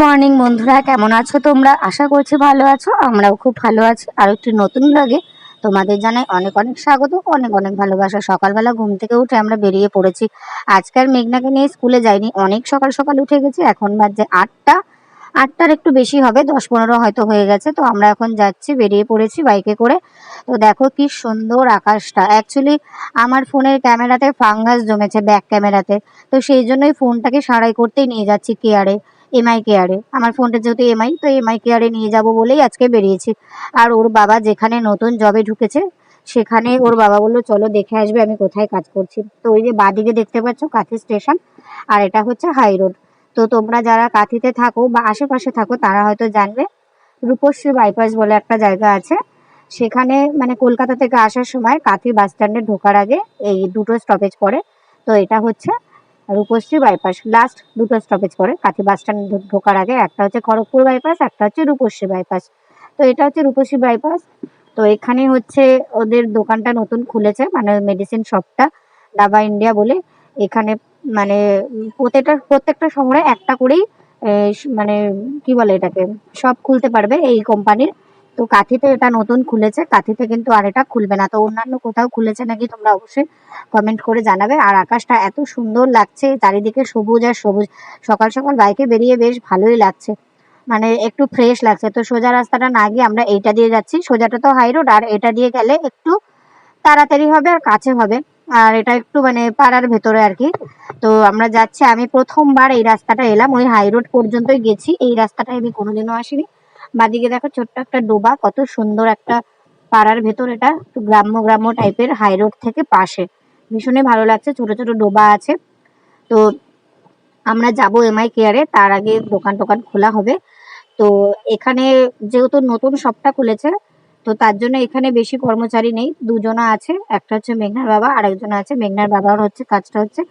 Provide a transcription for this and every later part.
Morning বন্ধুরা, কেমন আছো তোমরা? আশা করছি ভালো আছো, আমরাও খুব ভালো আছি। আর একটি নতুন ব্লগে তোমাদের জানাই অনেক অনেক স্বাগত, অনেক অনেক ভালোবাসা। সকালবেলা ঘুম থেকে উঠে আমরা বেরিয়ে পড়েছি। আজকাল মেঘনাকে নিয়ে স্কুলে যাইনি, অনেক সকাল সকাল উঠে গেছি, এখন বাজে আটটা। আটটার একটু বেশি হবে, দশ পনেরো হয়তো হয়ে গেছে, তো আমরা এখন যাচ্ছি, বেরিয়ে পড়েছি বাইকে করে। তো দেখো কি সুন্দর আকাশটা। অ্যাকচুয়ালি আমার ফোনের ক্যামেরাতে ফাঙ্গাস জমেছে, ব্যাক ক্যামেরাতে। তো সেই জন্যই ফোনটাকে সারাই করতেই নিয়ে যাচ্ছি কেয়ারে এমআই কেয়ারে আমার ফোনটা যেহেতু এমআই তো এমআই কেয়ারে নিয়ে যাব বলেই আজকে বেরিয়েছি। আর ওর বাবা যেখানে নতুন জবে ঢুকেছে, সেখানে ওর বাবা বলল, চলো দেখে আসবে, আমি কোথায় কাজ করছি। তো ওই যে বাদিকে দেখতে পাচ্ছ, কাঁথি স্টেশন আর এটা হচ্ছে হাই রোড তো তোমরা যারা কাঁথিতে থাকো বা আশেপাশে থাকো, তারা হয়তো জানবে, রূপশ্রী বাইপাস বলে একটা জায়গা আছে। সেখানে মানে কলকাতা থেকে আসার সময় কাঁথি বাস স্ট্যান্ডে ঢোকার আগে এই দুটো স্টপেজ পড়ে। তো এটা হচ্ছে রূপশ্রী বাইপাস লাস্ট দুটো স্টপেজ পড়ে কাঁথি বাস স্ট্যান্ড ঢোকার আগে একটা হচ্ছে খড়গপুর বাইপাস একটা হচ্ছে রূপশ্রী বাইপাস তো এটা হচ্ছে রূপশ্রী বাইপাস তো এখানে হচ্ছে ওদের দোকানটা নতুন খুলেছে মানে মেডিসিন শপটা ডাবা ইন্ডিয়া বলে। এখানে মানে প্রত্যেকটা প্রত্যেকটা শহরে একটা করেই মানে কি বলে এটাকে সব খুলতে পারবে এই কোম্পানির তো কাঁথিতে এটা নতুন খুলেছে, কাঁথিতে কিন্তু আর এটা খুলবে না। তো অন্যান্য কোথাও খুলেছে নাকি তোমরা অবশ্যই কমেন্ট করে জানাবে। আর আকাশটা এত সুন্দর লাগছে, চারিদিকে সবুজ আর সবুজ। সকাল সকাল বাইকে বেরিয়ে বেশ ভালোই লাগছে। মানে একটু ফ্রেশ লাগছে। তো সোজা রাস্তাটা না গিয়ে আমরা এইটা দিয়ে যাচ্ছি। সোজাটা তো হাই রোড আর এটা দিয়ে গেলে একটু তাড়াতাড়ি হবে আর কাছে হবে। আর এটা একটু মানে পাড়ার ভেতরে আর কি। তো আমরা যাচ্ছি, আমি প্রথমবার এই রাস্তাটা এলাম। ওই হাই রোড পর্যন্তই গেছি। এই রাস্তাটায় আমি কোনোদিনও আসিনি। বাদিকে দেখো ছোট্ট একটা ডোবা, কত সুন্দর একটা পাড়ার ভেতর এটা গ্রাম্য গ্রাম্য টাইপের হাই রোড থেকে পাশে। ভীষণই ভালো লাগছে, ছোট ছোট ডোবা আছে। তো আমরা যাব এমআই কেয়ারে তার আগে দোকান টোকান খোলা হবে। তো এখানে যেহেতু নতুন শপটা খুলেছে, তো তার জন্য এখানে বেশি কর্মচারী নেই, দুজনা আছে, একটা হচ্ছে মেঘনার বাবা আর একজন আছে, মেঘনার বাবার হচ্ছে, কাজটা হচ্ছে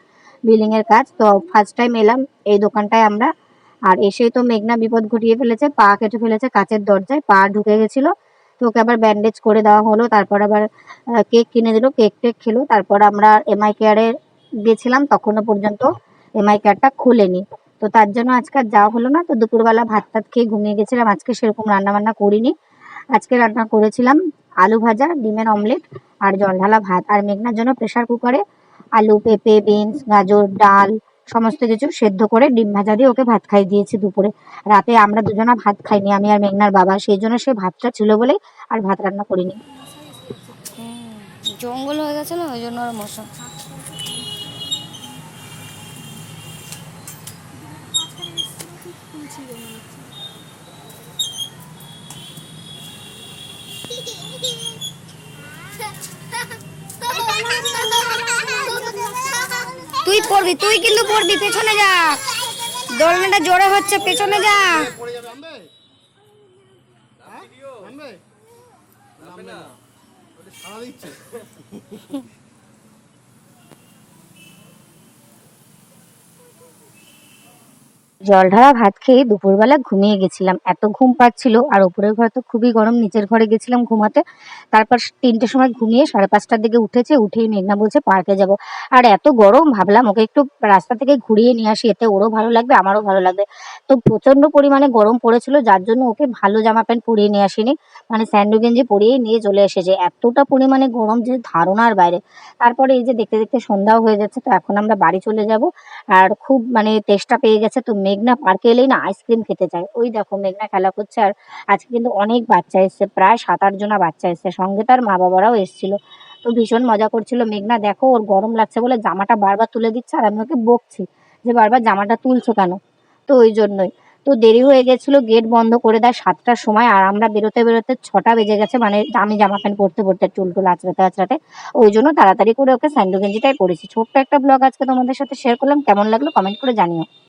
বিল্ডিং এর কাজ। তো ফার্স্ট টাইম এলাম এই দোকানটায় আমরা। আর এসেই তো মেঘনা বিপদ ঘটিয়ে ফেলেছে, পা কেটে ফেলেছে কাচের দরজায়, পা ঢুকে গেছিল। তো ওকে আবার ব্যান্ডেজ করে দেওয়া হলো, তারপর আবার কেক কিনে দিল কেক টেক খেলো, তারপর আমরা এমআই কেয়ারে গেছিলাম, তখনও পর্যন্ত এমআই কেয়ারটা খুলেনি। তো তার জন্য আজকে আর যাওয়া হলো না, তো দুপুরবেলা ভাত টাত খেয়ে ঘুমিয়ে গেছিলাম, আজকে সেরকম রান্না বান্না করিনি। আজকে রান্না করেছিলাম আলু ভাজা, ডিমের অমলেট আর জল ঢালা ভাত। আর মেঘনার জন্য প্রেশার কুকারে আলু, পেঁপে বিনস গাজর, ডাল সমস্ত কিছু সেদ্ধ করে ডিম ভাজা দিয়ে ওকে ভাত খাই দিয়েছি দুপুরে। রাতে আমরা দুজনা ভাত খাইনি আমি আর মেঘনার বাবা। সেই জন্য সে ভাতটা ছিল বলে আর ভাত রান্না করিনি। জঙ্গল হয়ে গেছে না ওই জন্য আর মশা। তুই পড়বি তুই কিন্তু পড়বি পেছনে যা। দোলনাটা জোরে হচ্ছে পেছনে যা। আনবে? হ্যাঁ? সারা দিচ্ছে। জল ঢালা ভাত খেয়ে দুপুরবেলা ঘুমিয়ে গেছিলাম। এত ঘুম পাচ্ছিল, আর উপরের ঘরে তো খুবই গরম, নিচের ঘরে গেছিলাম ঘুমাতে। তারপর তিনটের সময় ঘুমিয়ে সাড়ে পাঁচটার দিকে উঠেছে, উঠেই মেঘনা বলছে, পার্কে যাব। আর এত গরম, ভাবলাম ওকে একটু রাস্তা থেকে ঘুরিয়ে নিয়ে আসি, এতে ওরও ভালো লাগবে, আমারও ভালো লাগবে। তো প্রচণ্ড পরিমাণে গরম পড়েছিল, যার জন্য ওকে ভালো জামা প্যান্ট পরিয়ে নিয়ে আসিনি। মানে স্যান্ডো গেঞ্জি পরিয়েই নিয়ে চলে এসেছে। এতটা পরিমাণে গরম যে ধারণার বাইরে। তারপরে এই যে দেখতে দেখতে সন্ধ্যাও হয়ে যাচ্ছে, তো এখন আমরা বাড়ি চলে যাব। আর খুব মানে তেষ্টা পেয়ে গেছে, তো মেঘনা পার্কে এলেই না আইসক্রিম খেতে চায়। ওই দেখো মেঘনা খেলা করছে আর আজকে কিন্তু অনেক বাচ্চা এসছে, প্রায় সাত আট জনা বাচ্চা এসছে। সঙ্গে তার মা বাবারাও এসেছিল। তো ভীষণ মজা করছিল মেঘনা। দেখো ওর গরম লাগছে বলে জামাটা বারবার তুলে দিচ্ছে আর আমি ওকে বকছি যে বারবার জামাটা তুলছো কেন? তো ওই জন্যই। তো দেরি হয়ে গেছিল গেট বন্ধ করে দেয় সাতটার সময় আর আমরা বেরোতে বেরোতে ছটা বেজে গেছে। মানে আমি জামা প্যান্ট পরতে পরতে চুল টুল আঁচড়াতে আঁচড়াতে। ওই জন্য তাড়াতাড়ি করে ওকে স্যান্ডো গেঞ্জিটাই পরেছি। ছোট্ট একটা ব্লগ আজকে তোমাদের সাথে শেয়ার করলাম। কেমন লাগল কমেন্ট করে জানিও।